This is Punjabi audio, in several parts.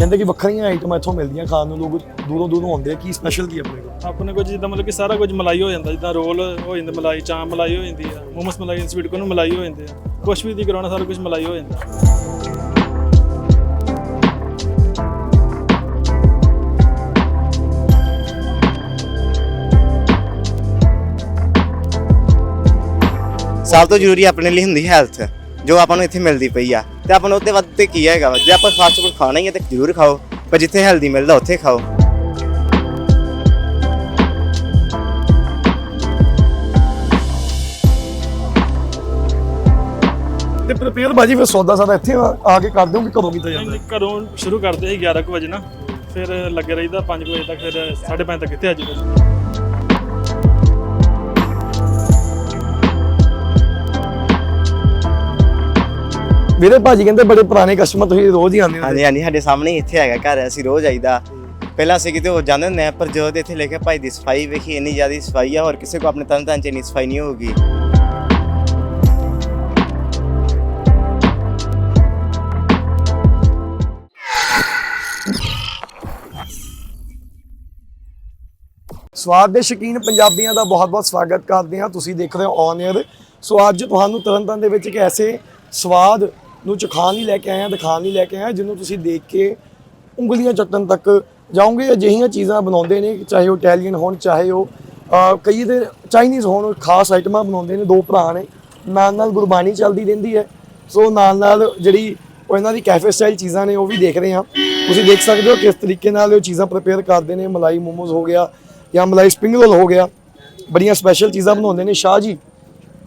ਕਹਿੰਦੇ ਕਿ ਵੱਖਰੀਆਂ ਆਈਟਮਾਂ ਇੱਥੋਂ ਮਿਲਦੀਆਂ ਖਾਣ ਨੂੰ ਲੋਕ ਦੂਰੋਂ ਦੂਰੋਂ ਆਉਂਦੇ ਆ। ਕੀ ਸਪੈਸ਼ਲ ਕੀ ਆਪਣੇ ਕੋਲ? ਆਪਣੇ ਕੋਲ ਜਿੱਦਾਂ ਮਤਲਬ ਕਿ ਸਾਰਾ ਕੁਝ ਮਲਾਈ ਹੋ ਜਾਂਦਾ ਜਿੱਦਾਂ ਰੋਲ ਹੋ ਜਾਂਦੇ ਮਲਾਈ ਚਾਂਪ ਮਲਾਈ ਹੋ ਜਾਂਦੀ ਆ ਮੋਮੋਸ ਮਲਾਈ ਸਵੀਟ ਕੋਨ ਮਲਾਈ ਹੋ ਜਾਂਦੇ ਆ। ਕੁਛ ਵੀ ਦੀ ਕਰਾਉਣਾ ਸਾਰਾ ਕੁਝ ਮਲਾਈ ਹੋ ਜਾਂਦਾ। ਸਭ ਤੋਂ ਜ਼ਰੂਰੀ ਆਪਣੇ ਲਈ ਹੁੰਦੀ ਹੈਲਥ ਜੋ ਆਪਾਂ ਨੂੰ ਇੱਥੇ ਮਿਲਦੀ ਪਈ ਆ। ਤੇ ਆਪਾਂ ਨੂੰ ਉਹਦੇ ਵੱਧ ਤੇ ਕੀ ਹੈਗਾ? ਜੇ ਆਪਾਂ ਫਾਸਟ ਫੂਡ ਖਾਣਾ ਹੀ ਹੈ ਤੇ ਜ਼ਰੂਰ ਖਾਓ ਪਰ ਜਿੱਥੇ ਹੈਲਦੀ ਮਿਲਦਾ ਉੱਥੇ ਖਾਓ। ਤੇ ਪ੍ਰਪੇਅਰ ਬਾਜੀ ਫਿਰ ਸੌਦਾ ਸਾਦਾ ਇੱਥੇ ਆ ਆ ਕੇ ਕਰ ਦਿਓ ਕਿ ਕਦੋਂ ਕੀਤਾ ਜਾਂਦਾ? ਨਹੀਂ, ਘਰੋਂ ਸ਼ੁਰੂ ਕਰਦੇ ਸੀ 11 ਕੁ ਵਜੇ ਨਾ। ਫਿਰ ਲੱਗੇ ਰਹੀਦਾ 5 ਵਜੇ ਤੱਕ ਫਿਰ 5:30 ਤੱਕ ਇੱਥੇ ਆ ਜਾਈਦਾ। ਵੀਰੇ ਭਾਜੀ ਕਹਿੰਦੇ ਬੜੇ ਪੁਰਾਣੇ ਕਸਟਮਰ ਤੁਸੀਂ ਰੋਜ਼ ਹੀ ਆਉਂਦੇ ਹੋ। ਹਾਂਜੀ ਹਾਂਜੀ ਸਾਡੇ ਸਾਹਮਣੇ ਇੱਥੇ ਹੈਗਾ ਘਰ ਅਸੀਂ ਰੋਜ਼ ਆਈਦਾ। ਪਹਿਲਾਂ ਅਸੀਂ ਕਿਤੇ ਹੋਰ ਜਾਂਦੇ ਹੁੰਦੇ ਆ ਪਰ ਜਦੋਂ ਦੇ ਇੱਥੇ ਲਿਖਿਆ ਭਾਈ ਦੀ ਸਫ਼ਾਈ ਵੇਖੀ ਇੰਨੀ ਜ਼ਿਆਦਾ ਸਫ਼ਾਈ ਆ ਹੋਰ ਕਿਸੇ ਕੋ ਆਪਣੇ ਤਨ ਤਨ ਚ ਇੰਨੀ ਸਫ਼ਾਈ ਨਹੀਂ ਹੋਊਗੀ। ਸਵਾਦ ਦੇ ਸ਼ੌਕੀਨ ਪੰਜਾਬੀਆਂ ਦਾ ਬਹੁਤ-ਬਹੁਤ ਸਵਾਗਤ ਕਰਦੇ ਹਾਂ। ਤੁਸੀਂ ਦੇਖ ਰਹੇ ਹੋ ਔਨ 에ਅਰ ਸੋ ਅੱਜ ਤੁਹਾਨੂੰ ਤਰਨਤਾਰਨ ਦੇ ਵਿੱਚ ਇੱਕ ਐਸੇ ਸਵਾਦ ਨੂੰ ਚਖਾਣ ਲਈ ਲੈ ਕੇ ਆਏ ਹਾਂ ਦਿਖਾਣ ਲਈ ਲੈ ਕੇ ਆਏ ਹਾਂ ਜਿਹਨੂੰ ਤੁਸੀਂ ਦੇਖ ਕੇ ਉਂਗਲੀਆਂ ਚੱਟਣ ਤੱਕ ਜਾਓਗੇ ਅਜਿਹੀਆਂ ਚੀਜ਼ਾਂ ਬਣਾਉਂਦੇ ਨੇ, ਚਾਹੇ ਉਹ ਇਟਾਲੀਅਨ ਹੋਣ, ਚਾਹੇ ਉਹ ਕਈ ਦੇ ਚਾਈਨੀਜ਼ ਹੋਣ, ਖਾਸ ਆਈਟਮਾਂ ਬਣਾਉਂਦੇ ਨੇ, ਦੋ ਭਰਾ ਨੇ, ਨਾਲ ਨਾਲ ਗੁਰਬਾਣੀ ਚੱਲਦੀ ਰਹਿੰਦੀ ਹੈ। ਸੋ ਨਾਲ ਨਾਲ ਜਿਹੜੀ ਉਹ ਇਹਨਾਂ ਦੀ ਕੈਫੇ ਸਟਾਈਲ ਚੀਜ਼ਾਂ ਨੇ, ਉਹ ਵੀ ਦੇਖ ਰਹੇ ਹਾਂ। ਤੁਸੀਂ ਦੇਖ ਸਕਦੇ ਹੋ ਕਿਸ ਤਰੀਕੇ ਨਾਲ ਉਹ ਚੀਜ਼ਾਂ ਪ੍ਰਪੇਅਰ ਕਰਦੇ ਨੇ, ਮਲਾਈ ਮੋਮੋਜ਼ ਹੋ ਗਿਆ ਜਾਂ ਮਲਾਈ ਸਪਰਿੰਗ ਰੋਲ ਹੋ ਗਿਆ। ਬੜੀਆਂ ਸਪੈਸ਼ਲ ਚੀਜ਼ਾਂ ਬਣਾਉਂਦੇ ਨੇ। ਸ਼ਾਹ ਜੀ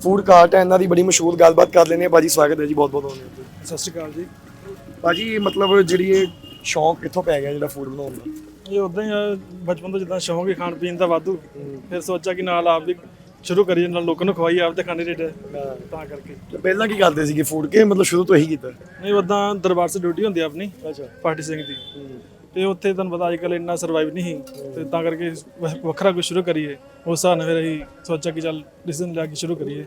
ਫੂਡ ਕਾਰਟ ਹੈ, ਇਹਨਾਂ ਦੀ ਬੜੀ ਮਸ਼ਹੂਰ ਗੱਲਬਾਤ ਕਰ ਲੈਂਦੇ ਹਾਂ। ਬਾਜੀ ਸਵਾਗਤ ਹੈ ਜੀ ਬਹੁਤ ਬਹੁਤ ਆਉਂਦੇ ਹੋ ਸਤਿ ਸ਼੍ਰੀ ਅਕਾਲ ਜੀ। ਬਾਜੀ ਮਤਲਬ ਜਿਹੜੀ ਇਹ ਸ਼ੌਂਕ ਕਿੱਥੋਂ ਪੈ ਗਿਆ ਜਿਹੜਾ ਫੂਡ ਬਣਾਉਣ ਦਾ? ਇਹ ਉਦਾਂ ਹੀ ਆ, ਬਚਪਨ ਤੋਂ ਜਿੱਦਾਂ ਸ਼ੌਂਕ ਹੀ ਖਾਣ ਪੀਣ ਦਾ ਵਾਧੂ। ਫਿਰ ਸੋਚਿਆ ਕਿ ਨਾਲ ਆਪ ਵੀ ਸ਼ੁਰੂ ਕਰੀਏ ਨਾਲ ਲੋਕਾਂ ਨੂੰ ਖਵਾਈ ਆਪ ਤੇ ਖਾਣੇ ਰੇਟ ਤਾਂ ਕਰਕੇ। ਤੇ ਪਹਿਲਾਂ ਕੀ ਕਰਦੇ ਸੀਗੇ ਫੂਡ ਕੇ ਮਤਲਬ ਸ਼ੁਰੂ ਤੋਂ ਇਹੀ ਕੀਤਾ? ਨਹੀਂ ਉਦਾਂ ਦਰਬਾਰ 'ਚ ਡਿਊਟੀ ਹੁੰਦੀ ਆ ਆਪਣੀ ਅੱਛਾ। ਪਾਰਟੀ ਸਿੰਘ ਦੀ। ਤੇ ਉੱਥੇ ਤੁਹਾਨੂੰ ਪਤਾ ਅੱਜ ਕੱਲ ਇੰਨਾ ਸਰਵਾਈਵ ਨਹੀਂ ਤੇ ਤਾਂ ਕਰਕੇ ਵ- ਵੱਖਰਾ ਕੁਝ ਸ਼ੁਰੂ ਕਰੀਏ। ਉਸ ਹਿਸਾਬ ਨਾਲ ਫਿਰ ਅਸੀਂ ਸੋਚਿਆ ਕਿ ਚੱਲ ਡਿਸੀਜਨ ਲੈ ਕੇ ਸ਼ੁਰੂ ਕਰੀਏ।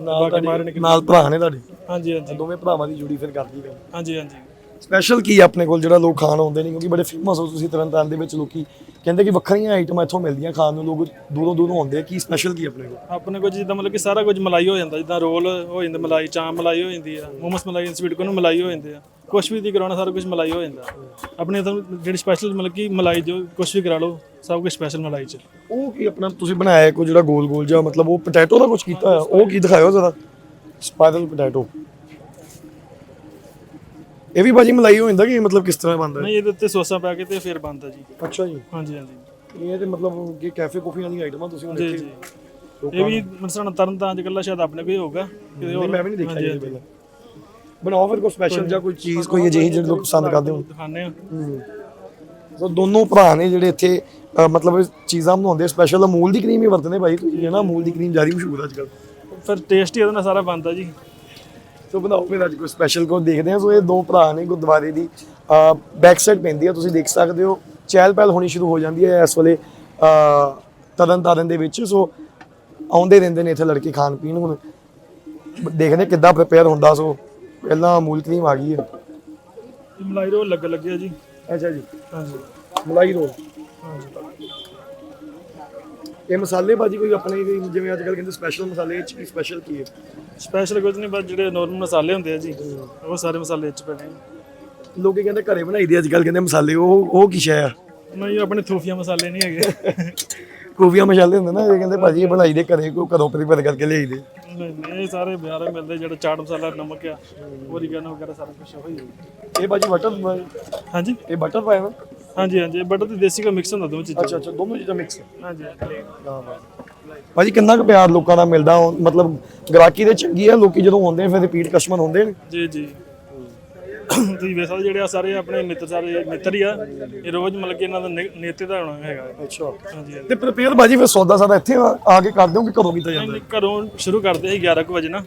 ਨਾਲ ਬਾਕੀ ਮਾਰਨ ਤੁਹਾਡੇ ਨਾਲ ਭਰਾ ਨੇ ਤੁਹਾਡੇ? ਹਾਂਜੀ ਹਾਂਜੀ। ਦੋਵੇਂ ਭਰਾਵਾਂ ਦੀ ਜੁੜੀ ਫਿਰ ਕਰਦੀ ਗੱਲ ਹਾਂਜੀ ਹਾਂਜੀ। ਸਪੈਸ਼ਲ ਕੀ ਆ ਆਪਣੇ ਕੋਲ ਜਿਹੜਾ ਲੋਕ ਖਾਣ ਆਉਂਦੇ ਨੇ? ਕਿਉਂਕਿ ਬੜੇ ਫੇਮਸ ਹੋ ਤੁਸੀਂ ਤਰਨਤਾਰਨ ਦੇ ਵਿੱਚ ਲੋਕੀ। ਕਹਿੰਦੇ ਕਿ ਵੱਖਰੀਆਂ ਆਈਟਮਾਂ ਇੱਥੋਂ ਮਿਲਦੀਆਂ ਖਾਣ ਨੂੰ ਲੋਕ ਦੂਰੋਂ ਦੂਰੋਂ ਆਉਂਦੇ ਆ। ਕੀ ਸਪੈਸ਼ਲ ਕੀ ਆ ਆਪਣੇ ਕੋਲ? ਆਪਣੇ ਕੋਲ ਜਿੱਦਾਂ ਮਤਲਬ ਕਿ ਸਾਰਾ ਕੁਝ ਮਲਾਈ ਹੋ ਜਾਂਦਾ। ਜਿੱਦਾਂ ਰੋਲ ਹੋ ਜਾਂਦੇ ਮਲਾਈ ਚਾਂਪ ਮਲਾਈ ਹੋ ਜਾਂਦੀ ਆ ਮੋਮੋਸ ਮਲਾਈ ਸਵੀਟ ਕੋਨ ਮਲਾਈ ਹੋ ਜਾਂਦੇ ਆ। ਕੁਛ ਵੀ ਦੀ ਕਰਾਉਣਾ ਸਾਰਾ ਕੁਝ ਮਲਾਈ ਹੋ ਜਾਂਦਾ। ਆਪਣੇ ਤਾਂ ਜਿਹੜੀ ਸਪੈਸ਼ਲ ਮਤਲਬ ਕਿ ਮਲਾਈ ਜੋ ਕੁਛ ਵੀ ਕਰਾ ਲਓ ਸਭ ਕੁਝ ਸਪੈਸ਼ਲ ਮਲਾਈ ਚ। ਉਹ ਕੀ ਆਪਣਾ ਤੁਸੀਂ ਬਣਾਇਆ ਕੋ ਜਿਹੜਾ ਗੋਲ ਗੋਲ ਜਿਹਾ ਮਤਲਬ ਉਹ ਪੋਟੈਟੋ ਦਾ ਕੁਝ ਕੀਤਾ ਹੋਇਆ? ਉਹ ਕੀ ਦਿਖਾਇਓ ਜ਼ਰਾ? ਸਪਾਈਰਲ ਪੋਟੈਟੋ ਇਹ ਵੀ ਬਾਜੀ ਮਲਾਈ ਹੋ ਜਾਂਦਾ ਕਿ ਮਤਲਬ ਕਿਸ ਤਰ੍ਹਾਂ ਬਣਦਾ? ਹੈ ਨਹੀਂ ਇਹਦੇ ਉੱਤੇ ਸੋਸਾ ਪਾ ਕੇ ਤੇ ਫਿਰ ਬਣਦਾ ਜੀ। ਅੱਛਾ ਜੀ। ਹਾਂਜੀ ਹਾਂਜੀ। ਇਹ ਤੇ ਮਤਲਬ ਕਿ ਕੈਫੇ ਕਾਫੀ ਵਾਲੀਆਂ ਆਈਟਮਾਂ ਤੁਸੀਂ ਹੁਣ ਜੀ ਇੱਥੇ ਜੀ। ਇਹ ਵੀ ਮਨਸਣਾ ਤਰਨ ਤਾਂ ਅੱਜ ਕੱਲ੍ਹ ਸ਼ਾਇਦ ਆਪਣੇ ਕੋਈ ਹੋਊਗਾ। ਕਿਤੇ ਨਹੀਂ, ਹੋਰ? ਮੈਂ ਵੀ ਨਹੀਂ ਦੇਖਿਆ ਹਾਂਜੀ, ਜੀ ਪਹਿਲਾਂ ਬਣਾਓ ਫਿਰ ਕੋਈ ਸਪੈਸ਼ਲ ਜਾਂ ਕੋਈ ਚੀਜ਼ ਕੋਈ ਅਜਿਹੀ ਜਿਹੜੀ ਲੋਕ ਪਸੰਦ ਕਰਦੇ ਹੋਣ। ਦਿਖਾਣੇ ਆ ਸੋ ਦੋਨੋਂ ਭਰਾ ਨੇ ਜਿਹੜੇ ਇੱਥੇ ਅ, ਮਤਲਬ ਚੀਜ਼ਾਂ ਬਣਾਉਂਦੇ ਸਪੈਸ਼ਲ ਅਮੂਲ ਦੀ ਕਰੀਮ ਹੀ ਵਰਤਦੇ ਭਾਈ ਤੁਸੀਂ ਹੈ ਨਾ ਅਮੂਲ ਦੀ ਕਰੀਮ ਜ਼ਿਆਦਾ ਮਸ਼ਹੂਰ ਅੱਜ ਕੱਲ੍ਹ। ਫਿਰ ਟੇਸਟ ਹੀ ਉਹਦੇ ਨਾਲ ਸਾਰਾ ਬਣਦਾ ਜੀ। ਸੋ ਬਣਾਓ ਫਿਰ ਅੱਜ ਕੋਈ ਸਪੈਸ਼ਲ ਕੋ ਦੇਖਦੇ ਹਾਂ। ਸੋ ਇਹ ਦੋ ਭਰਾ ਨੇ ਗੁਰਦੁਆਰੇ ਦੀ। ਬੈਕ ਸਾਈਡ ਪੈਂਦੀ ਆ ਤੁਸੀਂ ਦੇਖ ਸਕਦੇ ਹੋ। ਚਹਿਲ ਪਹਿਲ ਹੋਣੀ ਸ਼ੁਰੂ ਹੋ ਜਾਂਦੀ ਹੈ ਇਸ ਵੇਲੇ ਅ, ਤਰਨ ਤਾਰਨ ਦੇ ਵਿੱਚ। ਸੋ ਆਉਂਦੇ ਰਹਿੰਦੇ ਨੇ ਇੱਥੇ ਲੜਕੇ ਖਾਣ ਪੀਣ ਹੁਣ। ਦੇਖਦੇ ਕਿੱਦਾਂ ਪ੍ਰਪੇਅਰ ਹੁੰਦਾ। ਸੋ ਪਹਿਲਾਂ ਅਮੂਲ ਕਰੀਮ ਆ ਗਈ ਹੈ। ਮਲਾਈ ਰੋਲ ਲੱਗ ਲੱਗਿਆ ਜੀ। ਅੱਛਾ ਜੀ। ਹਾਂਜੀ। ਮਲਾਈ ਰੋਲ। ਹਾਂਜੀ। ਇਹ ਮਸਾਲੇ ਭਾਜੀ ਕੋਈ ਆਪਣੇ ਜਿਵੇਂ ਅੱਜ ਕੱਲ ਕਹਿੰਦੇ ਸਪੈਸ਼ਲ ਮਸਾਲੇ ਇਹ 'ਚ ਕੀ ਸਪੈਸ਼ਲ ਕੀ ਹੈ? ਸਪੈਸ਼ਲ ਕੁਝ ਨਹੀਂ ਬਸ ਜਿਹੜੇ ਨਾਰਮਲ ਮਸਾਲੇ ਹੁੰਦੇ ਆ ਜੀ ਉਹ ਸਾਰੇ ਮਸਾਲੇ ਇਹ ਚ ਪੈਣੇ ਆ। ਲੋਕੀ ਕਹਿੰਦੇ ਘਰੇ ਬਣਾਈ ਦੇ ਅੱਜ ਕੱਲ ਕਹਿੰਦੇ ਮਸਾਲੇ ਉਹ ਉਹ ਕੀ ਸ਼ੈ ਆ? ਨਹੀਂ ਆਪਣੇ ਥੂਫੀਆ ਮਸਾਲੇ ਨਹੀਂ ਹੈਗੇ। ਕੋਫੀਆ ਮਸਾਲੇ ਹੁੰਦੇ ਨਾ ਇਹ ਕਹਿੰਦੇ ਭਾਜੀ ਇਹ ਬਣਾਈ ਦੇ ਘਰੇ ਕੋ ਘਰੋਂ ਪ੍ਰੀਪੇਅਰ ਕਰਕੇ ਲਿਆਈ ਦੇ। ਨਹੀਂ ਨਹੀਂ ਇਹ ਸਾਰੇ ਬਾਜ਼ਾਰੋਂ ਮਿਲਦੇ ਜਿਹੜਾ ਚਾਟ ਮਸਾਲਾ ਨਮਕ ਆ ਓਰੀਗਾਨੋ ਵਗੈਰਾ ਸਾਰਾ ਕੁਝ ਉਹੀ ਹੈ ਇਹ ਭਾਜੀ ਬਟਰ ਹਾਂਜੀ? ਇਹ ਬਟਰ ਪਾਇਆ ਨਾ ਹਾਂਜੀ ਹਾਂਜੀ। ਬਟਰ ਤੇ ਦੇਸੀ ਦਾ ਮਿਕਸ ਹੁੰਦਾ ਦੋਵੇਂ ਚੀਜ਼ਾਂ ਅੱਛਾ ਅੱਛਾ ਦੋਨੋਂ ਚੀਜ਼ਾਂ ਮਿਕਸ ਹਾਂਜੀ। ਭਾਜੀ ਕਿੰਨਾ ਕੁ ਪਿਆਰ ਲੋਕਾਂ ਦਾ ਮਿਲਦਾ? ਮਤਲਬ ਗ੍ਰਾਹਕੀ ਦੇ ਚੰਗੀ ਆ ਲੋਕੀ ਜਦੋਂ ਆਉਂਦੇ ਨੇ ਫਿਰ ਰਿਪੀਟ ਕਸਟਮਰ ਹੁੰਦੇ ਨੇ। ਜੀ ਜੀ। ਤੁਸੀਂ ਵੇਖ ਸਕਦੇ ਜਿਹੜੇ ਆ ਸਾਰੇ ਆਪਣੇ ਮਿੱਤਰ ਸਾਰੇ ਮਿੱਤਰ ਹੀ ਆ। ਇਹ ਰੋਜ਼ ਮਤਲਬ ਕਿ ਇਹਨਾਂ ਦਾ ਨੇ- ਨੇਤੇ ਦਾ ਹੋਣਾ ਹੈਗਾ। ਅੱਛਾ। ਹਾਂਜੀ ਹਾਂਜੀ। ਤੇ ਪ੍ਰਪੇਅਰ ਭਾਜੀ ਫਿਰ ਸੌਦਾ ਸਾਦਾ ਇੱਥੇ ਆ ਆ ਕੇ ਕਰ ਦਿਓ ਕਿ ਕਦੋਂ ਕੀਤਾ ਜਾਂਦਾ? ਨਹੀਂ, ਘਰੋਂ ਸ਼ੁਰੂ ਕਰਦੇ ਸੀ 11 ਕੁ ਵਜੇ ਨਾ।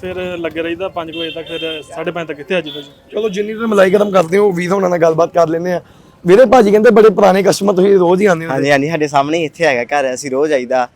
ਫਿਰ ਲੱਗੇ ਰਹੀਦਾ 5 ਵਜੇ ਤੱਕ ਫਿਰ 5:30 ਤੱਕ ਇੱਥੇ ਆ ਜਾਈਦਾ ਜੀ। ਚਲੋ ਜਿੰਨੀ ਤੁਸੀਂ ਮਲਾਈ ਗਰਮ ਕਰਦੇ ਹੋ ਵੀਰ ਹੋਣਾ ਨਾਲ ਗੱਲਬਾਤ ਕਰ ਲੈਂਦੇ ਆ। ਵੀਰੇ ਭਾਜੀ ਕਹਿੰਦੇ ਬੜੇ ਪੁਰਾਣੇ ਕਸਟਮਰ ਤੁਸੀਂ ਰੋਜ਼ ਹੀ ਆਉਂਦੇ ਹੋ। ਹਾਂਜੀ ਹਾਂਜੀ ਸਾਡੇ ਸਾਹਮਣੇ ਹੀ ਇੱਥੇ ਹੈਗਾ ਘਰ ਅਸੀਂ ਰੋਜ਼ ਆਈਦਾ।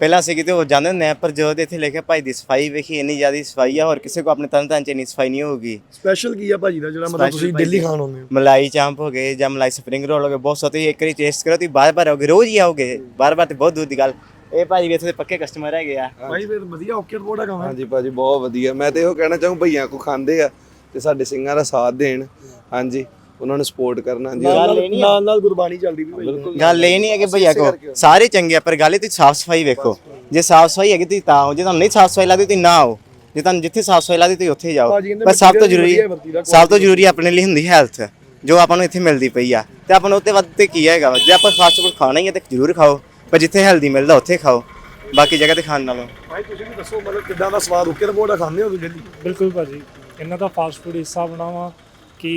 ਪਹਿਲਾਂ ਸੀ ਕਿਤੇ ਹੋ ਜਾਂਦੇ ਹੁੰਦੇ ਆ ਪਰ ਜਦੋਂ ਦੇ ਇੱਥੇ ਲਿਖਿਆ ਭਾਈ ਦੀ ਸਫ਼ਾਈ ਵੇਖੀ ਇੰਨੀ ਜ਼ਿਆਦਾ ਸਫ਼ਾਈ ਆ ਹੋਰ ਕਿਸੇ ਕੋ ਆਪਣੇ ਤਰਨਤਾਰਨ ਚ ਇੰਨੀ ਸਫ਼ਾਈ ਨਹੀਂ ਹੋਊਗੀ। ਸਪੈਸ਼ਲ ਕੀ ਆ ਭਾਜੀ ਦਾ ਜਿਹੜਾ ਮਤਲਬ ਤੁਸੀਂ ਦਿੱਲੀ ਖਾਣ ਆਉਂਦੇ ਹੋ? ਮਲਾਈ ਚਾਂਪ ਹੋ ਗਏ ਜਾਂ ਮਲਾਈ ਸਪਰਿੰਗ ਰੋਲ ਹੋ ਗਏ ਬਹੁਤ ਸੋਤੇ ਇੱਕ ਵਾਰੀ ਟੇਸਟ ਕਰੋ ਤੁਸੀਂ ਬਾਰ ਬਾਰ ਆਓਗੇ ਰੋਜ਼ ਹੀ ਆਓਗੇ। ਬਾਰ ਬਾਰ ਤੇ ਬਹੁਤ ਦੂਰ ਦੀ ਗੱਲ। ਇਹ ਭਾਜੀ ਵੀ ਇੱਥੇ ਦੇ ਪੱਕੇ ਕਸਟਮਰ ਹੈਗੇ ਆ। ਭਾਈ ਫਿਰ ਵਧੀਆ ਓਕੇ ਰਿਪੋਰਟ ਆ। ਕੰਮ ਹਾਂਜੀ ਭਾਜੀ ਬਹੁਤ ਵਧੀਆ। ਮੈਂ ਤੇ ਇਹੋ ਕਹਿਣਾ ਚਾਹੂੰ ਭਈਆਂ ਕੋ ਖਾਂਦੇ ਆ ਤੇ ਸਾਡੇ ਸਿੰਘਾਂ ਦਾ ਸਾਥ ਦੇਣ। ਹਾਂਜੀ। ਉਹਨਾਂ ਨੂੰ ਸਪੋਰਟ ਕਰਨਾ ਹਾਂਜੀ। ਨਾਲ। ਨਾਲ ਨਾਲ ਗੁਰਬਾਣੀ ਚੱਲਦੀ ਵੀ ਭਾਈ ਗੱਲ ਇਹ ਨਹੀਂ ਹੈ ਕਿ ਭਈਆ ਕੋ ਸਾਰੇ ਚੰਗੇ ਆ ਪਰ ਗੱਲ ਇਹ ਤੁਸੀਂ ਸਾਫ਼ ਸਫ਼ਾਈ ਵੇਖੋ। ਜੇ ਸਾਫ਼ ਸਫ਼ਾਈ ਹੈਗੀ ਤੁਸੀਂ ਤਾਂ ਆਓ ਜੇ ਤੁਹਾਨੂੰ ਨਹੀਂ ਸਾਫ਼ ਸਫ਼ਾਈ ਲੱਗਦੀ ਤੁਸੀਂ ਨਾ ਆਓ। ਜੇ ਤੁਹਾਨੂੰ ਜਿੱਥੇ ਸਾਫ਼ ਸਫ਼ਾਈ ਲੱਗਦੀ ਤੁਸੀਂ ਉੱਥੇ ਜਾਓ। ਪਰ ਸਭ ਤੋਂ ਜ਼ਰੂਰੀ ਸਭ ਤੋਂ ਜ਼ਰੂਰੀ ਆਪਣੇ ਲਈ ਹੁੰਦੀ ਹੈਲਥ ਜੋ ਆਪਾਂ ਨੂੰ ਇੱਥੇ ਮਿਲਦੀ ਪਈ ਆ। ਤੇ ਆਪਾਂ ਨੂੰ ਉੱਤੇ ਵੱਧ ਤੇ ਕੀ ਹੈਗਾ? ਜੇ ਆਪਾਂ ਫਾਸਟ ਫੂਡ ਖਾਣਾ ਹੀ ਹੈ ਤੇ ਜ਼ਰੂਰ ਖਾਓ ਪਰ ਜਿੱਥੇ ਹੈਲਦੀ ਮਿਲਦਾ ਉੱਥੇ ਖਾਓ। ਬਾਕੀ ਜਗ੍ਹਾ ਤੇ ਖਾਣ ਨਾਲੋਂ। ਭਾਈ ਤੁਸੀਂ ਵੀ ਦੱਸੋ ਮਤਲਬ ਕਿੱਦਾਂ ਦਾ ਸਵਾਦ ਓਕੇ ਰਿਪੋਰਟ ਖਾਂਦੇ ਹੋ ਤੁਸੀਂ ਬਿਲਕੁਲ ਭਾਜੀ ਇਹਨਾਂ ਦਾ ਫਾਸਟ ਫੂਡ ਇਸ ਹਿਸਾਬ ਨਾਲ ਵਾ ਕਿ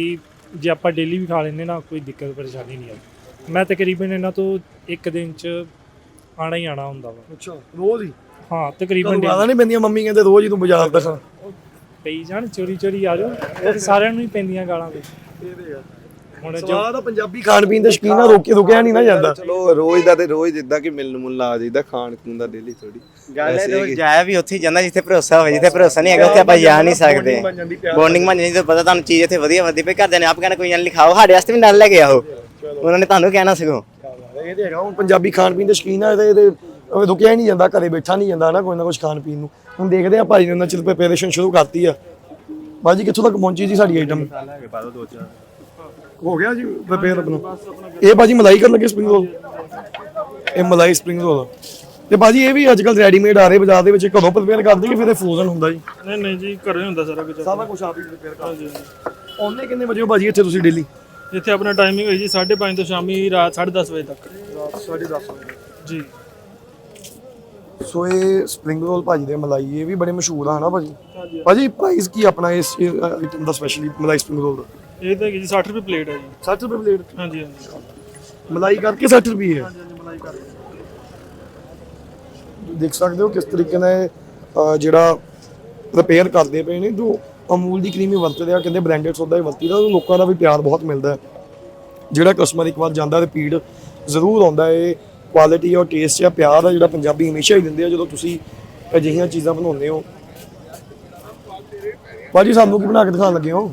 ਜੇ ਆਪਾਂ ਡੇਲੀ ਵੀ ਖਾ ਲੈਂਦੇ ਨਾ ਕੋਈ ਦਿੱਕਤ ਪਰੇਸ਼ਾਨੀ ਨਹੀਂ ਆਉਂਦੀ। ਮੈਂ ਤਕਰੀਬਨ ਇਹਨਾਂ ਤੋਂ ਇੱਕ ਦਿਨ ਚ ਆਣਾ ਹੀ ਆਣਾ ਹੁੰਦਾ ਵਾ। ਅੱਛਾ ਰੋਜ਼ ਹੀ? ਹਾਂ ਤਕਰੀਬਨ ਤੁਹਾਨੂੰ। ਗਾਲਾਂ ਨਹੀਂ ਪੈਂਦੀਆਂ ਮੰਮੀ ਕਹਿੰਦੇ ਰੋਜ਼ ਹੀ ਤੂੰ ਬਾਜ਼ਾਰ ਦਾ ਪਈ ਜਾਣ ਚੋਰੀ ਚੋਰੀ ਆ ਜਾਓ ਉਹ ਸਾਰਿਆਂ ਨੂੰ ਹੀ ਪੈਂਦੀਆਂ ਗਾਲਾਂ ਦੇ ਹੁਣ ਸਵਾਦ ਪੰਜਾਬੀ ਖਾਣ ਪੀਣ ਦੇ ਸ਼ੌਕੀਨ ਆ ਰੋਕੇ ਰੁਕਿਆ ਨਹੀਂ ਨਾ ਜਾਂਦਾ। ਚਲੋ ਰੋਜ਼ ਦਾ ਤੇ ਰੋਜ਼ ਜਿੱਦਾਂ ਕਿ ਮਿਲਣ ਮੁਲਣ ਆ ਜਾਈਦਾ ਖਾਣ ਖੂਨ ਦਾ ਡੇਲੀ ਥੋੜੀ ਗੱਲ ਇਹ ਰੋਜ਼ ਜਾਇਆ ਵੀ ਉੱਥੇ ਹੀ ਜਾਂਦਾ ਜਿੱਥੇ ਭਰੋਸਾ ਹੋਵੇ ਜਿੱਥੇ ਭਰੋਸਾ ਨਹੀਂ ਹੈਗਾ ਉੱਥੇ ਆਪਾਂ ਜਾ ਨਹੀਂ ਸਕਦੇ। ਬਣ ਜਾਂਦੀ ਪਿਆਰ ਬੌਂਡਿੰਗ ਬਣ ਜਾਂਦੀ ਤਾਂ ਪਤਾ ਤੁਹਾਨੂੰ ਚੀਜ਼ ਇੱਥੇ ਵਧੀਆ ਵਧੀਆ ਪਈ ਘਰਦਿਆਂ ਨੇ ਆਪ ਕਹਿਣਾ ਕੋਈ ਗੱਲ ਨਹੀਂ ਖਾਓ ਸਾਡੇ ਵਾਸਤੇ ਵੀ ਨਾਲ ਲੈ ਕੇ ਆਓ। ਉਹਨਾਂ ਨੇ ਤੁਹਾਨੂੰ ਕਹਿਣਾ ਸਗੋਂ। ਇਹ ਤੇ ਹੈਗਾ ਹੁਣ ਪੰਜਾਬੀ ਖਾਣ ਪੀਣ ਦੇ ਸ਼ੌਕੀਨ ਆ ਇਹਦੇ ਇਹਦੇ ਉਹ ਰੁਕਿਆ ਹੀ ਨਹੀਂ ਜਾਂਦਾ ਘਰੇ ਬੈਠਾ ਨਹੀਂ ਜਾਂਦਾ ਨਾ ਕੋਈ ਨਾ ਕੁਝ ਖਾਣ ਪੀਣ ਨੂੰ। ਹੁਣ ਦੇਖਦੇ ਆ ਭਾਈ ਨੇ ਉਹਨਾਂ ਚਿਰ ਪ੍ਰਿਪਰੇਸ਼ਨ ਸ਼ੁਰੂ ਕਰਤੀ ਆ। ਬਾਜੀ ਕਿੱਥੋਂ ਤੱਕ ਪਹੁੰਚੀ ਜੀ ਸਾਡੀ ਆਈਟਮ ਹੋ ਗਿਆ ਜੀ ਪ੍ਰਿਪੇਅਰ ਆਪਣਾ। ਇਹ ਬਾਜੀ ਮਲਾਈ ਕਰਨ ਲੱਗੇ ਸਪ੍ਰਿੰਗ ਰੋਲ ਇਹ ਮਲਾਈ ਸਪ੍ਰਿੰਗ ਰੋਲ ਤੇ ਬਾਜੀ ਇਹ ਵੀ ਅੱਜ ਕੱਲ ਰੈਡੀਮੇਡ ਆ ਰਹੇ ਬਾਜ਼ਾਰ ਦੇ ਵਿੱਚ ਕਦੋਂ ਪ੍ਰਿਪੇਅਰ ਕਰਦੇ ਕਿ ਫਿਰ ਇਹ ਫਰੋਜ਼ਨ ਹੁੰਦਾ ਜੀ? ਨਹੀਂ ਨਹੀਂ ਜੀ ਘਰੇ ਹੁੰਦਾ ਸਾਰਾ ਕੁਝ ਸਾਰਾ ਕੁਝ ਆਪ ਹੀ ਪ੍ਰਿਪੇਅਰ ਕਰਦੇ। ਆਉਂਦੇ ਕਿੰਨੇ ਵਜੇ ਹੋ ਬਾਜੀ ਇੱਥੇ ਤੁਸੀਂ ਡੇਲੀ ਇੱਥੇ ਆਪਣਾ ਟਾਈਮਿੰਗ ਹੋਈ ਜੀ 5:30 ਤੋਂ ਸ਼ਾਮੀ ਰਾਤ 10:30 ਵਜੇ ਤੱਕ। ਸਾਢੇ 10 ਵਜੇ। ਜੀ। ਸੋ ਇਹ ਸਪ੍ਰਿੰਗ ਰੋਲ ਭਾਜੀ ਦੇ ਮਲਾਈ ਇਹ ਵੀ ਬੜੇ ਮਸ਼ਹੂਰ ਆ ਹਨਾ ਭਾਜੀ? ਭਾਜੀ ਪ੍ਰਾਈਸ ਕੀ ਆਪਣਾ ਇਸ ਆਈਟਮ ਦਾ ਸਪੈਸ਼ਲੀ ਮਲਾਈ ਸਪ੍ਰਿੰਗ ਰੋਲ ਦਾ? ਇਹ ਤਾਂ ਹੈਗੀ ਜੀ 60 ਰੁਪਏ ਪਲੇਟ ਹੈ ਜੀ। 60 ਰੁਪਏ ਪਲੇਟ? ਹਾਂਜੀ ਹਾਂਜੀ। ਮਲਾਈ ਕਰਕੇ 60 ਰੁਪਏ ਹੈ? ਹਾਂਜੀ ਮਲਾਈ ਕਰ ਦੇਖ ਸਕਦੇ ਹੋ ਕਿਸ ਤਰੀਕੇ ਨਾਲ ਅਹ, ਜਿਹੜਾ ਰਿਪੇਅਰ ਕਰਦੇ ਪਏ ਨੇ ਜੋ ਅਮੂਲ ਦੀ ਕਰੀਮ ਹੀ ਵਰਤਦੇ ਆ ਕਹਿੰਦੇ ਬ੍ਰਾਂਡਡ ਸੋਦਾ ਹੀ ਵਰਤੀਦਾ ਉਹ ਲੋਕਾਂ ਦਾ ਵੀ ਪਿਆਰ ਬਹੁਤ ਮਿਲਦਾ ਹੈ। ਜਿਹੜਾ ਕਸਟਮਰ ਇੱਕ ਵਾਰ ਜਾਂਦਾ ਰਿਪੀਟ ਜ਼ਰੂਰ ਆਉਂਦਾ ਹੈ ਕੁਆਲਿਟੀ ਔਰ ਟੇਸਟ ਆ ਪਿਆਰ ਆ ਜਿਹੜਾ ਪੰਜਾਬੀ ਹਮੇਸ਼ਾ ਹੀ ਦਿੰਦੇ ਆ ਜਦੋਂ ਤੁਸੀਂ ਅਜਿਹੀਆਂ ਚੀਜ਼ਾਂ ਬਣਾਉਂਦੇ ਹੋ। ਭਾਜੀ ਸਾਨੂੰ ਕੀ ਬਣਾ ਕੇ ਦਿਖਾਉਣ ਲੱਗੇ ਹੋ?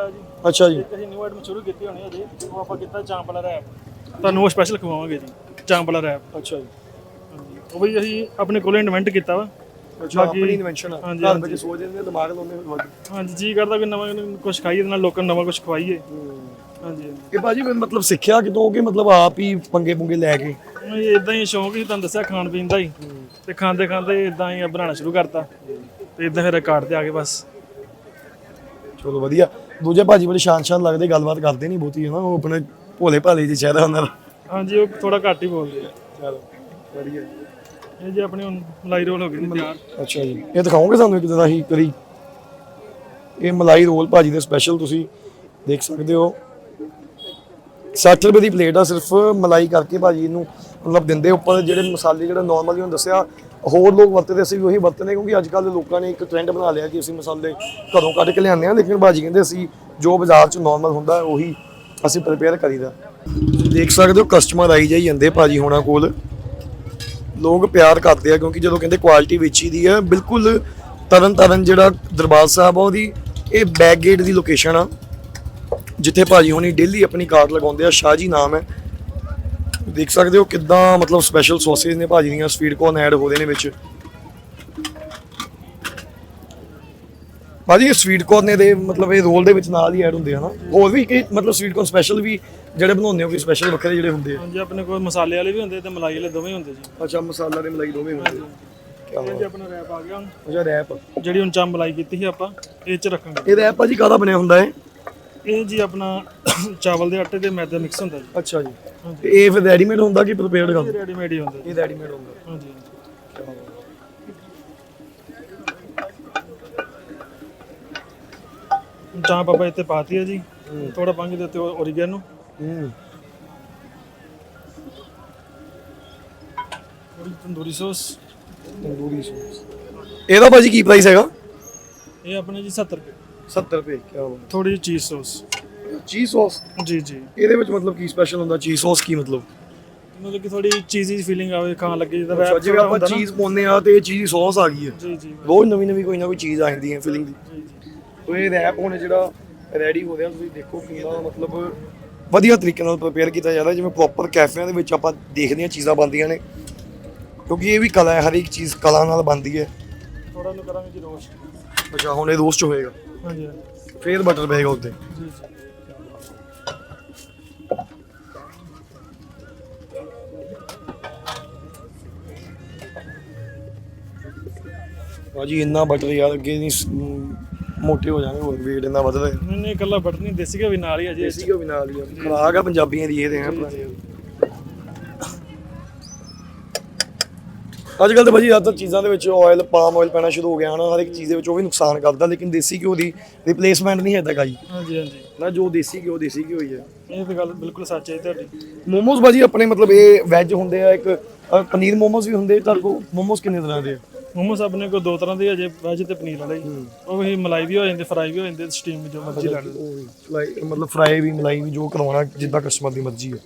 ਪਾਇਆ ਜੀ। ਅੱਛਾ ਜੀ। ਅਸੀਂ ਨਿਊ ਆਈਟਮ ਸ਼ੁਰੂ ਕੀਤੀ ਹੋਣੀ ਅਜੇ ਉਹ ਆਪਾਂ ਕੀਤਾ ਚਾਂਪ ਵਾਲਾ ਰੈਪ। ਤੁਹਾਨੂੰ ਉਹ ਸਪੈਸ਼ਲ ਖਵਾਵਾਂਗੇ ਜੀ ਚਾਂਪ ਵਾਲਾ ਰੈਪ। ਅੱਛਾ ਜੀ। ਹਾਂਜੀ ਉਹ ਵੀ ਅਸੀਂ ਆਪਣੇ ਕੋਲ ਇਨਵੈਂਟ ਕੀਤਾ ਵਾ। ਅੱਛਾ ਆਪਣੀ ਇਨਵੈਂਸ਼ਨ ਆ। ਹਾਂਜੀ, ਘਰ ਵਿੱਚ ਸੋਚਦੇ ਨੇ ਦਿਮਾਗ ਲਾਉਂਦੇ ਨੇ ਹਾਂਜੀ ਜੀ ਕਰਦਾ ਕੋਈ ਨਵਾਂ ਕੁਝ ਖਾਈਏ ਤੇ ਨਾਲ ਲੋਕਾਂ ਨੂੰ ਨਵਾਂ ਕੁਝ ਖਵਾਈਏ। ਹਾਂਜੀ ਹਾਂਜੀ। ਇਹ ਭਾਜੀ ਫਿਰ ਮਤਲਬ ਸਿੱਖਿਆ ਕਿਤੋਂ ਕਿ ਮਤਲਬ ਆਪ ਹੀ ਪੰਗੇ ਪੁੰਗੇ ਲੈ ਕੇ? ਇਹ ਇਦਾਂ ਹੀ ਸ਼ੌਂਕ ਸੀ ਤੁਹਾਨੂੰ ਦੱਸਿਆ ਖਾਣ ਪੀਣ ਦਾ ਹੀ। ਤੇ ਖਾਂਦੇ ਖਾਂਦੇ ਇਦਾਂ ਹੀ ਬਣਾਉਣਾ ਸ਼ੁਰੂ ਕਰਤਾ। ਤੇ ਇਦਾਂ ਫਿਰ ਰਿਕਾਰਡ ਤੇ ਆ ਗਏ ਬਸ। ਚਲੋ ਵਧੀਆ। ਦੂਜੇ ਭਾਜੀ ਬੜੇ ਸ਼ਾਨ ਸ਼ਾਨ ਲੱਗਦੇ ਗੱਲਬਾਤ ਕਰਦੇ ਨਹੀਂ ਬਹੁਤੀ ਹੈ ਨਾ ਉਹ ਆਪਣੇ ਭੋਲੇ ਭਾਲੇ ਜਿਹੇ ਚਿਹਰਾ ਉਹਨਾਂ ਦਾ ਹਾਂਜੀ ਉਹ ਥੋੜਾ ਘੱਟ ਹੀ ਬੋਲਦੇ ਆ। ਚਲੋ ਵਧੀਆ ਇਹ ਜੇ ਆਪਣੇ ਹੁਣ ਮਲਾਈ ਰੋਲ ਹੋ ਗਏ ਨੇ ਤਿਆਰ। ਅੱਛਾ ਜੀ। ਇਹ ਦਿਖਾਓਗੇ ਸਾਨੂੰ ਇੱਕ ਦਿਨ ਅਸੀਂ ਕਰੀ ਇਹ ਮਲਾਈ ਰੋਲ ਭਾਜੀ ਦੇ ਸਪੈਸ਼ਲ ਤੁਸੀਂ ਦੇਖ ਸਕਦੇ ਹੋ। 60 ਰੁਪਏ ਦੀ ਪਲੇਟ ਆ ਸਿਰਫ ਮਲਾਈ ਕਰਕੇ ਭਾਜੀ ਇਹਨੂੰ ਮਤਲਬ ਦਿੰਦੇ ਉੱਪਰ ਜਿਹੜੇ ਮਸਾਲੇ ਜਿਹੜੇ ਨਾਰਮਲੀ ਉਹਨੂੰ ਦੱਸਿਆ ਹੋਰ ਲੋਕ ਵਰਤਦੇ, ਅਸੀਂ ਵੀ ਉਹੀ ਵਰਤਨੇ, ਕਿਉਂਕਿ ਅੱਜ ਕੱਲ੍ਹ ਲੋਕਾਂ ਨੇ ਇੱਕ ਟ੍ਰੈਂਡ ਬਣਾ ਲਿਆ ਕਿ ਅਸੀਂ ਮਸਾਲੇ ਘਰੋਂ ਕੱਢ ਕੇ ਲਿਆਉਂਦੇ ਆ ਲੇਕਿਨ ਭਾਜੀ ਕਹਿੰਦੇ ਅਸੀਂ ਜੋ ਬਾਜ਼ਾਰ 'ਚ ਨਾਰਮਲ ਹੁੰਦਾ, ਉਹੀ ਅਸੀਂ ਪ੍ਰਿਪੇਅਰ ਕਰੀਦਾ। ਦੇਖ ਸਕਦੇ ਹੋ ਕਸਟਮਰ ਆਈ ਜਾਈ ਜਾਂਦੇ ਭਾਜੀ ਹੋਣਾ ਕੋਲ। ਲੋਕ ਪਿਆਰ ਕਰਦੇ ਆ, ਕਿਉਂਕਿ ਜਦੋਂ ਕਹਿੰਦੇ ਕੁਆਲਿਟੀ ਵੇਚੀ ਦੀ ਆ, ਬਿਲਕੁਲ ਤਰਨ ਤਰਨ ਜਿਹੜਾ ਦਰਬਾਰ ਸਾਹਿਬ ਆ, ਉਹਦੀ ਇਹ ਬੈਕ ਗੇਟ ਦੀ ਲੋਕੇਸ਼ਨ ਆ, ਜਿੱਥੇ ਭਾਜੀ ਹੋਣੀ ਡੇਲੀ ਆਪਣੀ ਕਾਰ ਲਗਾਉਂਦੇ ਆ ਸ਼ਾਹਜੀ ਨਾਮ ਹੈ। ਦੇਖ ਸਕਦੇ ਹੋ ਕਿੱਦਾਂ ਮਤਲਬ ਸਪੈਸ਼ਲ ਸੌਸੇਜ ਨੇ ਭਾਜੀ ਦੀਆਂ ਸਵੀਟ ਕੋਰਨ ਐਡ ਹੋਦੇ ਨੇ ਵਿੱਚ। ਭਾਜੀ ਇਹ ਸਵੀਟ ਕੋਰਨ ਦੇ ਮਤਲਬ ਇਹ ਰੋਲ ਦੇ ਵਿੱਚ ਨਾਲ ਹੀ ਐਡ ਹੁੰਦੇ ਆ ਨਾ। ਹੋਰ ਵੀ ਕਈ ਮਤਲਬ ਸਵੀਟ ਕੋਰਨ ਸਪੈਸ਼ਲ ਵੀ ਜਿਹੜੇ ਬਣਾਉਂਦੇ ਹੋ ਕੋਈ ਸਪੈਸ਼ਲ ਵੱਖਰੇ ਜਿਹੜੇ ਹੁੰਦੇ ਆ? ਹਾਂਜੀ ਆਪਣੇ ਕੋਲ ਮਸਾਲੇ ਵਾਲੇ ਵੀ ਹੁੰਦੇ ਤੇ ਮਲਾਈ ਵਾਲੇ ਦੋਵੇਂ ਹੁੰਦੇ ਜੀ। ਅੱਛਾ ਮਸਾਲਾ ਦੇ ਮਲਾਈ ਦੋਵੇਂ ਹੁੰਦੇ ਆ। ਇਹ ਜੀ ਆਪਣਾ ਰੈਪ ਆ ਗਿਆ ਹੁਣ। ਅੱਛਾ ਰੈਪ ਜਿਹੜੀ ਹੁਣ ਮਲਾਈ ਕੀਤੀ ਸੀ ਆਪਾਂ ਇਹ ਚ ਰੱਖਾਂਗੇ। ਇਹ ਰੈਪ ਭਾਜੀ ਕਾਹਦਾ ਬਣਿਆ ਹੁੰਦਾ ਹੈ ਇਹ ਜੀ ਆਪਣਾ ਚਾਵਲ ਦੇ ਆਟੇ ਤੇ ਮੈਦੇ ਮਿਕਸ ਹੁੰਦਾ ਜੀ। ਅੱਛਾ ਜੀ। ਤੇ ਇਹ ਫਿਰ ਰੈਡੀਮੇਡ ਹੁੰਦਾ ਕਿ ਪ੍ਰਿਪੇਅਰਡ ਹੁੰਦਾ ਰੈਡੀਮੇਡ ਹੀ ਹੁੰਦਾ ਜੀ। ਇਹ ਰੈਡੀਮੇਡ ਹੁੰਦਾ। ਹਾਂਜੀ। ਚਾਂਪ ਆਪਾਂ ਇੱਥੇ ਪਾਤੀ ਹੈ ਜੀ। ਥੋੜਾ ਪਾਂਗੇ ਦੇ ਉੱਤੇ ਓਰੀਗੈਨੋ ਹੂੰ। ਥੋੜੀ ਤੰਦੂਰੀ ਸੌਸ। ਤੰਦੂਰੀ ਸੌਸ। ਇਹਦਾ ਭਾਜੀ ਕੀ ਪ੍ਰਾਈਸ ਹੈਗਾ? ਇਹ ਆਪਣੇ ਜੀ 70 ਰੁਪਏ। 70 ਰੁਪਏ ਕੀ ਬਾਤ ਥੋੜੀ ਚੀਜ਼ ਸੌਸ। ਚੀਜ਼ ਸੌਸ? ਜੀ ਜੀ। ਇਹਦੇ ਵਿੱਚ ਮਤਲਬ ਕੀ ਸਪੈਸ਼ਲ ਹੁੰਦਾ? ਚੀਜ਼ ਸੌਸ ਕੀ ਮਤਲਬ? ਮਤਲਬ ਕਿ ਥੋੜੀ ਚੀਜ਼ੀ ਫੀਲਿੰਗ ਆਵੇ ਖਾਣ ਲੱਗੇ ਜਿੱਦਾਂ ਅੱਛਾ, ਰੈਪ ਜਿਵੇਂ ਆਪਾਂ ਚੀਜ਼ ਪਾਉਂਦੇ ਆ ਤੇ ਇਹ ਚੀਜ਼ ਸੌਸ ਆ ਗਈ ਹੈ। ਜੀ ਜੀ। ਰੋਜ਼ ਨਵੀਂ ਨਵੀਂ ਕੋਈ ਨਾ ਕੋਈ ਚੀਜ਼ ਆ ਜਾਂਦੀ ਹੈ ਫਿਲਿੰਗ ਦੀ। ਜੀ ਜੀ। ਤੋ ਇਹ ਰੈਪ ਹੁਣ ਜਿਹੜਾ ਰੈਡੀ ਹੋ ਰਿਹਾ ਤੁਸੀਂ ਦੇਖੋ ਕਿੰਨਾ ਮਤਲਬ ਵਧੀਆ ਤਰੀਕੇ ਨਾਲ ਪ੍ਰਪੇਅਰ ਕੀਤਾ ਜਾ ਰਿਹਾ। ਜਿਵੇਂ ਪ੍ਰੋਪਰ ਕੈਫਿਆਂ ਦੇ ਵਿੱਚ ਆਪਾਂ ਦੇਖਦੇ ਹਾਂ ਚੀਜ਼ਾਂ ਬਣਦੀਆਂ ਨੇ। ਕਿਉਂਕਿ ਇਹ ਵੀ ਕਲਾ ਹੈ ਹਰ ਇੱਕ ਚੀਜ਼ ਕਲਾ ਨਾਲ ਬਣਦੀ ਹੈ। ਥੋੜਾ ਨੂੰ ਕਰਾਂਗੇ ਜੀ ਰੋਸਟ ਅੱਛਾ ਹੁਣ ਇਹ ਰੋਸਟ ਹੋਏਗਾ। ਹਾਂਜੀ। ਫੇਰ ਬਟਰ ਪਏਗਾ ਉੱਤੇ ਜੀ ਜੀ। ਭਾਜੀ ਇੰਨਾ ਬਟਰ ਯਾਰ ਅੱਗੇ ਨਹੀਂ ਮੋਟੇ ਹੋ ਜਾਣਗੇ ਹੋਰ weight ਇੰਨਾ ਵੱਧ ਰਿਹਾ। ਨਹੀਂ ਨਹੀਂ ਇਕੱਲਾ ਬਟਰ ਨਹੀਂ ਦੇਸੀ ਘਿਓ ਵੀ ਨਾਲ ਹੀ ਆ ਜੀ। ਦੇਸੀ ਘਿਓ ਵੀ ਨਾਲ ਹੀ ਆ। ਖਰਾਕ ਆ ਪੰਜਾਬੀਆਂ ਦੀ ਇਹ ਤੇ ਹੈ ਅੱਜ ਕੱਲ੍ਹ ਤਾਂ ਭਾਜੀ ਜ਼ਿਆਦਾਤਰ ਚੀਜ਼ਾਂ ਦੇ ਵਿੱਚ ਆਇਲ ਪਾਮ ਆਇਲ ਪੈਣਾ ਸ਼ੁਰੂ ਹੋ ਗਿਆ ਹਨਾ ਹਰ ਇੱਕ ਚੀਜ਼ ਦੇ ਵਿੱਚ ਉਹ ਵੀ ਨੁਕਸਾਨ ਕਰਦਾ ਲੇਕਿਨ ਦੇਸੀ ਘਿਓ ਦੀ ਰਿਪਲੇਸਮੈਂਟ ਨਹੀਂ ਹੈ ਤੱਕ ਆਈ ਹਾਂਜੀ ਹਾਂਜੀ। ਨਾ ਜੋ ਦੇਸੀ ਘਿਓ ਦੇਸੀ ਘਿਓ ਹੀ ਹੈ। ਇਹ ਤਾਂ ਗੱਲ ਬਿਲਕੁਲ ਸੱਚ ਹੈ ਤੁਹਾਡੀ। ਮੋਮੋਸ ਭਾਜੀ ਆਪਣੇ ਮਤਲਬ ਇਹ ਵੈਜ ਹੁੰਦੇ ਆ ਇੱਕ ਅ, ਪਨੀਰ ਮੋਮੋਸ ਵੀ ਹੁੰਦੇ ਤੁਹਾਡੇ ਕੋਲ ਮੋਮੋਸ ਕਿੰਨੇ ਤਰ੍ਹਾਂ ਦੇ ਆ? ਮੋਮੋਸ ਆਪਣੇ ਕੋਲ ਦੋ ਤਰ੍ਹਾਂ ਦੇ ਆ ਜੇ ਵੈਜ ਤੇ ਪਨੀਰ ਵਾਲੇ ਹੀ। ਉਹ ਹੀ ਮਲਾਈ ਵੀ ਹੋ ਜਾਂਦੇ ਫਰਾਈ ਵੀ ਹੋ ਜਾਂਦੇ ਸਟੀਮ ਜੋ ਮਰਜ਼ੀ ਲੈ ਲਓ। ਉਹ ਵੀ ਮਤਲਬ ਫਰਾਈ ਵੀ ਮਲਾਈ ਵੀ ਜੋ ਕਰਵਾਉਣਾ ਜਿੱਦਾਂ ਕਸਟਮਰ ਦੀ ਮਰਜ਼ੀ ਹੈ।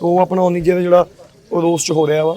ਸੋ ਉਹ ਆਪਣਾ ਉਨੀ ਜਿਹੜਾ ਜਿਹੜਾ ਉਹ ਰੋਸਟ ਹੋ ਰਿਹਾ ਵਾ।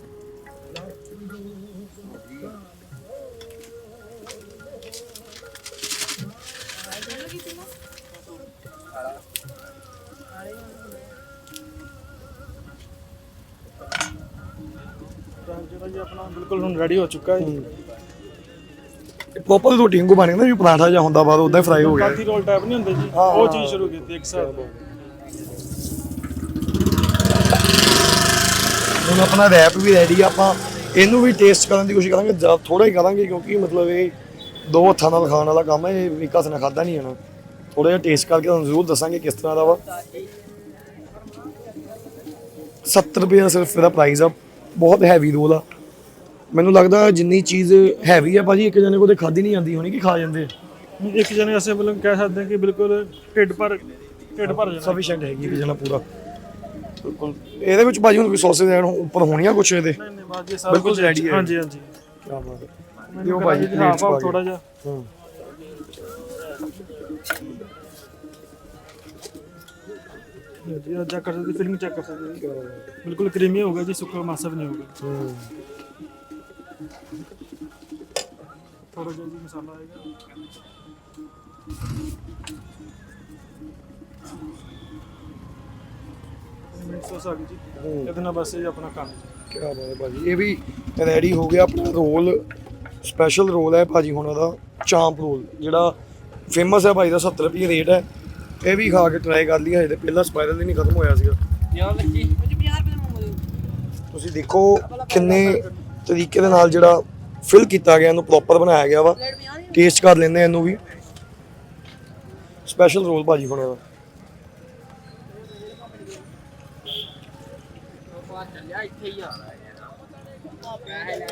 ਆਪਣਾ ਬਿਲਕੁਲ ਹੁਣ ਰੈਡੀ ਹੋ ਚੁੱਕਾ ਹੈ। ਪ੍ਰੋਪਰ ਰੋਟੀ ਵਾਂਗੂ ਬਣ ਜਾਂਦਾ ਵੀ ਪਰਾਂਠਾ ਜਿਹਾ ਹੁੰਦਾ ਬਾਅਦ ਉਦਾਂ ਫਰਾਈ ਹੋ ਗਿਆ। ਕਾਤੀ ਰੋਲ ਟਾਈਪ ਨਹੀਂ ਹੁੰਦੇ ਜੀ। ਉਹ। ਚੀਜ਼ ਸ਼ੁਰੂ ਕੀਤੀ ਇੱਕ ਸਾਲ ਹੁਣ ਆਪਣਾ ਰੈਪ ਵੀ ਰੈਡੀ ਆ ਆਪਾਂ ਇਹਨੂੰ ਵੀ ਟੇਸਟ ਕਰਨ ਦੀ ਕੋਸ਼ਿਸ਼ ਕਰਾਂਗੇ ਜ਼ਿਆਦਾ ਥੋੜਾ ਹੀ ਕਰਾਂਗੇ ਕਿਉਂਕਿ ਮਤਲਬ ਇਹ ਦੋ ਹੱਥਾਂ ਨਾਲ ਖਾਣ ਵਾਲਾ ਕੰਮ ਹੈ ਇਹ ਇੱਕ ਹੱਥ ਨਾਲ ਖਾਦਾ ਨਹੀਂ ਜਾਣਾ ਥੋੜਾ ਜਿਹਾ ਟੇਸਟ ਕਰਕੇ ਤੁਹਾਨੂੰ ਜ਼ਰੂਰ ਦੱਸਾਂਗੇ ਕਿਸ ਤਰ੍ਹਾਂ ਦਾ ਵਾ। 70 ਰੁਪਏ ਸਿਰਫ ਇਹਦਾ ਪ੍ਰਾਈਸ ਆ ਬਹੁਤ ਹੈਵੀ ਰੋਲ ਆ। ਮੈਨੂੰ ਲੱਗਦਾ ਜਿੰਨੀ ਚੀਜ਼ ਹੈਵੀ ਆ ਭਾਜੀ ਇੱਕ ਜਣੇ ਕੋਲ ਤੇ ਖਾਦੀ ਨਹੀਂ ਜਾਂਦੀ ਹੋਣੀ ਕਿ ਖਾ ਜਾਂਦੇ ਇੱਕ ਜਣੇ ਅਸੀਂ ਮਤਲਬ ਕਹਿ ਸਕਦੇ ਹਾਂ ਕਿ ਬਿਲਕੁਲ ਢਿੱਡ ਭਰ ਢਿੱਡ ਭਰ ਜਾਣਾ। ਸਫੀਸ਼ੀਐਂਟ ਹੈਗੀ ਇੱਕ ਜਣਾ ਪੂਰਾ। ਬਿਲਕੁਲ। ਇਹਦੇ ਵਿੱਚ ਭਾਜੀ ਹੁਣ ਕੋਈ ਸੌਸੇਜ ਐਡ ਉੱਪਰ ਹੋਣੀਆਂ ਕੁਛ ਇਹਦੇ? ਨਹੀਂ ਨਹੀਂ ਬਾਅਦ ਜੀ ਸਾਰਾ ਬਿਲਕੁਲ ready ਹੈ। ਹਾਂਜੀ ਹਾਂਜੀ। ਕੀ ਬਾਤ ਹੈ। ਦਿਓ ਭਾਜੀ, ਭਾਜੀ plates ਪਾ ਹਾਂ ਕੇ। ਥੋੜਾ ਜਿਹਾ। ਹੂੰ। ਜੀ ਅੱਜ ਕਰ ਸਕਦੇ ਫਿਲਮ ਚੈੱਕ ਕਰ ਸਕਦੇ ਜੀ। ਬਿਲਕੁਲ ਕਰੀਮੀ ਹੋਊਗਾ ਜੀ ਸੁੱਕਾ ਮਾਸਾ ਵੀ ਨਹੀਂ ਹੋਊਗਾ। ਹੂੰ। ਥੋੜਾ ਜਿਹਾ ਜੀ ਮਸਾਲਾ ਆਏਗਾ। ਮਿੰਟ ਸੌਸ ਆ ਗਈ ਜੀ ਇਹਦੇ ਨਾਲ ਬਸ ਇਹ ਆਪਣਾ ਕੰਮ ਕੀ ਬਾਤ ਹੈ ਭਾਜੀ ਇਹ ਵੀ ਰੈਡੀ ਹੋ ਗਿਆ ਆਪਣਾ ਰੋਲ। ਸਪੈਸ਼ਲ ਰੋਲ ਹੈ ਭਾਜੀ ਹੁਣਾਂ ਦਾ ਚਾਂਪ ਰੋਲ ਜਿਹੜਾ ਫੇਮਸ ਹੈ ਭਾਈ ਦਾ 70 ਰੁਪਏ ਰੇਟ ਹੈ। ਇਹ ਵੀ ਖਾ ਕੇ ਟਰਾਈ ਕਰ ਲਈ ਹਜੇ ਤੇ ਪਹਿਲਾ ਸਪਾਈਰਲ ਹੀ ਨਹੀਂ ਖਤਮ ਹੋਇਆ ਸੀਗਾ। ਤੁਸੀਂ ਦੇਖੋ ਕਿੰਨੇ ਤਰੀਕੇ ਦੇ ਨਾਲ ਜਿਹੜਾ ਫਿਲ ਕੀਤਾ ਗਿਆ, ਇਹਨੂੰ ਪ੍ਰੋਪਰ ਬਣਾਇਆ ਗਿਆ ਵਾ। ਟੇਸਟ ਕਰ ਲੈਂਦੇ ਆ ਇਹਨੂੰ ਵੀ। ਸਪੈਸ਼ਲ ਰੋਲ ਭਾਜੀ ਹੁਣਾਂ ਦਾ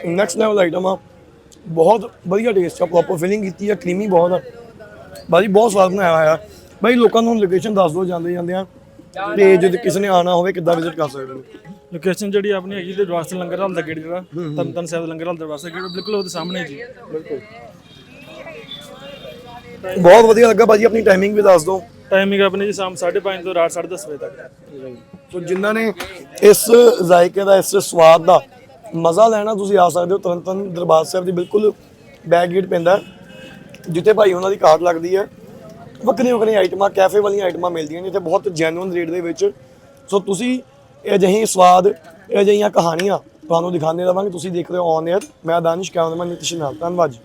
ਨੈਕਸਟ ਲੈਵਲ ਆਈਟਮ ਆ। ਬਹੁਤ ਵਧੀਆ ਟੇਸਟ ਆ ਪ੍ਰੋਪਰ ਫਿਲਿੰਗ ਕੀਤੀ ਆ ਕਰੀਮੀ ਬਹੁਤ ਆ। ਬਾਜੀ ਬਹੁਤ ਸਵਾਦ ਬਣਾਇਆ ਹੋਇਆ। ਬਾਈ ਲੋਕਾਂ ਨੂੰ ਲੋਕੇਸ਼ਨ ਦੱਸ ਦਿਓ ਜਾਂਦੇ ਜਾਂਦੇ ਆ। ਤੇ ਜੇ ਕਿਸੇ ਨੇ ਆਣਾ ਹੋਵੇ, ਕਿੱਦਾਂ ਵਿਜ਼ਿਟ ਕਰ ਸਕਦੇ ਨੇ ਲੋਕੇਸ਼ਨ ਜਿਹੜੀ ਆਪਣੀ ਹੈਗੀ ਤੇ ਸਾਹਿਬ ਲੰਗਰ ਹਾਲ ਦਾ ਗੇਟ ਜਿਹੜਾ ਤਨ ਤਨ ਸਾਹਿਬ ਦਾ ਲੰਗਰ ਹਾਲ ਸਾਹਿਬ ਗੇਟ ਬਿਲਕੁਲ ਉਹਦੇ ਸਾਹਮਣੇ ਜੀ। ਬਹੁਤ ਵਧੀਆ ਲੱਗਾ ਬਾਜੀ ਆਪਣੀ ਟਾਈਮਿੰਗ ਵੀ ਦੱਸ ਦਿਓ। ਟਾਈਮਿੰਗ ਆਪਣੀ ਜੀ ਸ਼ਾਮ 5:30 ਤੋਂ ਰਾਤ 10:30 ਵਜੇ ਤੱਕ। ਸੋ ਜਿਨ੍ਹਾਂ ਨੇ ਇਸ ਜ਼ਾਇਕੇ ਦਾ ਇਸ ਸਵਾਦ ਦਾ ਮਜ਼ਾ ਲੈਣਾ ਤੁਸੀਂ ਆ ਸਕਦੇ ਹੋ। ਤੁਰੰਤ ਦਰਬਾਰ ਸਾਹਿਬ ਦੀ ਬਿਲਕੁਲ ਬੈਕ ਗੇਟ ਪੈਂਦਾ। ਜਿੱਥੇ ਭਾਈ ਉਹਨਾਂ ਦੀ ਕਾਰਡ ਲੱਗਦੀ ਹੈ। ਵੱਖਰੀਆਂ ਵੱਖਰੀਆਂ ਆਈਟਮਾਂ ਕੈਫੇ ਵਾਲੀਆਂ ਆਈਟਮਾਂ ਮਿਲਦੀਆਂ ਨੇ। ਇੱਥੇ ਬਹੁਤ ਜੈਨੂਇਨ ਰੇਟ ਦੇ ਵਿੱਚ। ਸੋ ਤੁਸੀਂ ਇਹ ਅਜਿਹੀ ਸਵਾਦ, ਇਹ ਅਜਿਹੀਆਂ ਕਹਾਣੀਆਂ ਤੁਹਾਨੂੰ ਦਿਖਾਉਂਦੇ ਰਵਾਂਗੇ। ਤੁਸੀਂ ਦੇਖ ਰਹੇ ਹੋ ਔਨ 에ਅਰ ਮੈਂ ਦਾਨਿਸ਼ ਕੈਮਰਾਮੈਨ ਨਿਤਿਸ਼ ਨਾਲ। ਧੰਨਵਾਦ ਜੀ।